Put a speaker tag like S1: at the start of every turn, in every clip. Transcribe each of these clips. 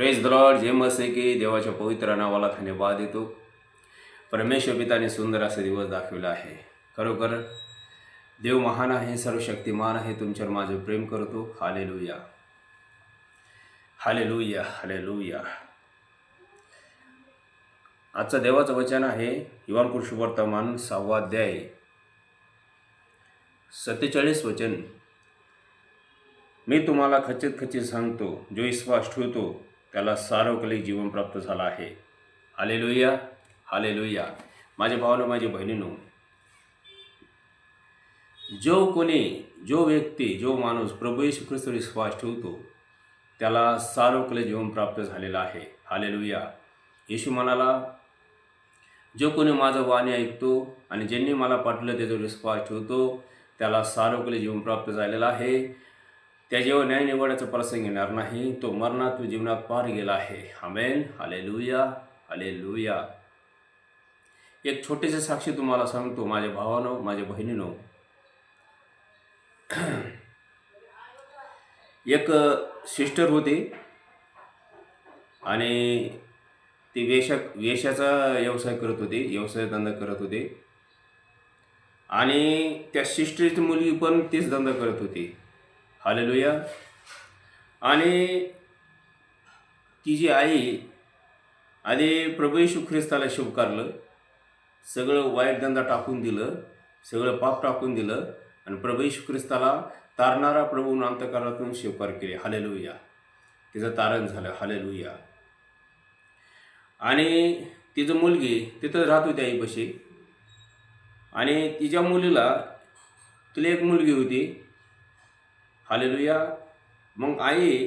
S1: Praise द्रॉड जे मसे आहे की देवाच्या पवित्र नावाला धन्यवाद देतो. परमेश्वर पिताने सुंदर असा दिवस दाखविला आहे. खरोखर देव महान आहे सर्वशक्तिमान आहे तुमच्यावर माझं प्रेम करतो. हाले लुया हाले लुया हाले लुया आजचं देवाचं वचन आहे युवान पुरुष वर्तमान सहावा सत्तेचाळीस वचन. मी तुम्हाला खचित खचित सांगतो जो विश्वास ठेवतो त्याला सार्वकालिक जीवन प्राप्त झालं आहे. Hallelujah hallelujah. माझ्या भावानं माझ्या बहिणीनो जो कोणी जो व्यक्ती जो माणूस प्रभू येशू ख्रिस्त विश्वास ठेवतो त्याला सार्वकालिक जीवन प्राप्त झालेलं आहे. हालेलुया. येशू म्हणाला जो कोणी माझं वाणी ऐकतो आणि ज्यांनी मला पाठवलं त्याचा विश्वास ठेवतो त्याला सार्वकालिक जीवन प्राप्त झालेलं आहे. त्याच्यावर न्याय निवडायचा प्रसंग येणार नाही. तो मरणात जीवनात पार गेला आहे. हमेन आले लुया आले लुया एक छोटेसे साक्षी तुम्हाला सांगतो माझ्या भावानं माझ्या बहिणीनो. एक सिस्टर होती. आणि ती वेशा वेशाचा व्यवसाय करत होती व्यवसाय धंदा करत होती. आणि त्या सिस्टरची मुलगी पण तीच धंदा करत होती. हालेलुया. आणि तिची आई आधी प्रभू येशू ख्रिस्ताला शिवकारलं सगळं वाईट धंदा टाकून दिलं सगळं पाप टाकून दिलं आणि प्रभू येशू ख्रिस्ताला तारणारा प्रभू अंतकारातून शिवकार केले. हालेलुया. तिचं तारण झालं. हालेलुया. आणि तिचं मुलगी तिथं राहत होती आईपाशी. आणि तिच्या मुलीला तिला एक मुलगी होती. हालेलुया. मग आई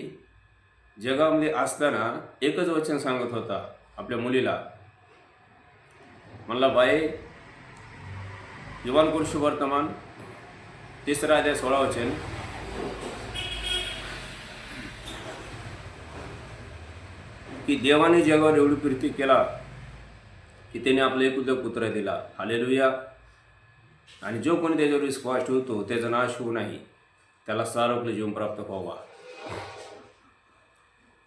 S1: जगामध्ये असताना एकच वचन सांगत होता आपल्या मुलीला. म्हणला बाई युवान पुरुष वर्तमान तिसरा अध्याय सोळा वचन. की देवाने जगावर एवढी प्रीती केला की त्याने आपलं एकुलता पुत्र दिला. हालेलुया. आणि जो कोणी त्याच्यावर विश्वास ठेवतो त्याचा नाश होऊ नाही. त्याला सारोग्य जीवन प्राप्त व्हावा.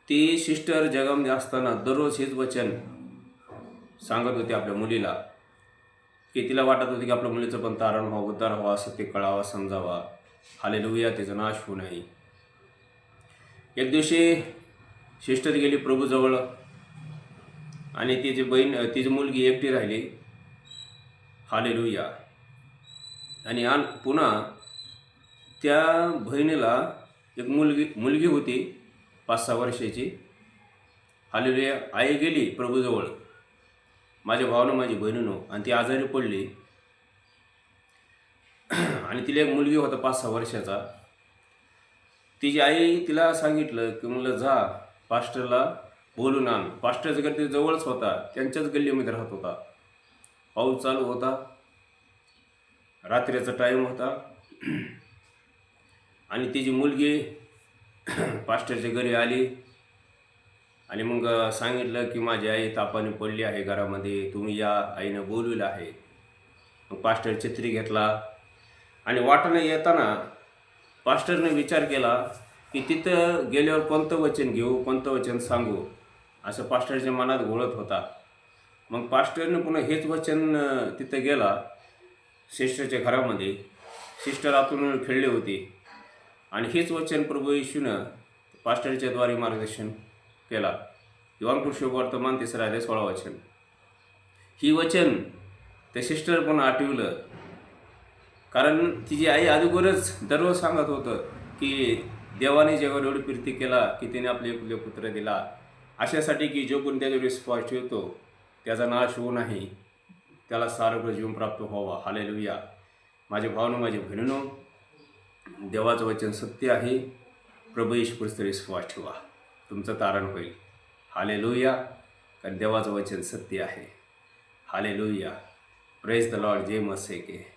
S1: ती सिस्टर जगामध्ये असताना दररोज हेच वचन सांगत होते आपल्या मुलीला की तिला वाटत होते की आपल्या मुलीचं पण तारण व्हावं उद्धार व्हावा असं ते कळावा समजावा. हाले लुया त्याचा नाश होऊ नये. एक दिवशी सिस्टर गेली प्रभूजवळ आणि तिची बहीण तिची मुलगी एकटी राहिली हाले लुया आणि पुन्हा त्या बहिणीला एक मुलगी मुलगी होती पाच सहा वर्षाची. आलेली आई गेली प्रभूजवळ. माझ्या भावानं माझी बहिणीनं आणि ती आजारी पडली. आणि तिला एक मुलगी होता पाच सहा वर्षाचा. तिची आई तिला सांगितलं की मुलं जा पास्टरला बोलून आण. पास्टरचं घर ते जवळच होता त्यांच्याच गल्लीमध्ये राहत होता. पाऊस चालू होता. रात्रीचा टाईम होता. आणि तिची मुलगी पास्टरच्या घरी आली आणि मग सांगितलं की माझी आई तापाने पडली आहे घरामध्ये तुम्ही या आईनं बोलविलं आहे. मग पास्टर छत्री घेतला आणि वाटणं येताना पास्टरने विचार केला की तिथं गेल्यावर कोणतं वचन घेऊ कोणतं वचन सांगू? असं पास्टरच्या मनात घोळत होता. मग पास्टरने पुन्हा हेच वचन तिथं गेला सिस्टरच्या घरामध्ये. सिस्टर आतून खेळली होती. आणि हेच वचन प्रभू येशूनं पास्टरच्या द्वारे मार्गदर्शन केला. युवान कृषी वर्तमान तिसरा आहे सोळा वचन. ही वचन त्या सिस्टर पण आठवलं. कारण तिची आई अगोदरच दररोज सांगत होतं की देवाने जेव्हा एवढी प्रीती केला की तिने आपले एकले पुत्र दिला अशासाठी की जो कोण त्याच्यावर विश्वास ठेवतो त्याचा नाश होऊ नाही त्याला सारग्र जीवन प्राप्त व्हावा. हालेलुया. माझ्या भावनं माझ्या बहिणीनो देवाचं वचन सत्य आहे. प्रभू येशू विश्वास ठेवा. तुमचं तारण होईल. हाले लोहिया कारण देवाचं वचन सत्य आहे. हाले लोहिया प्रेस द लॉर्ड जे मसे के.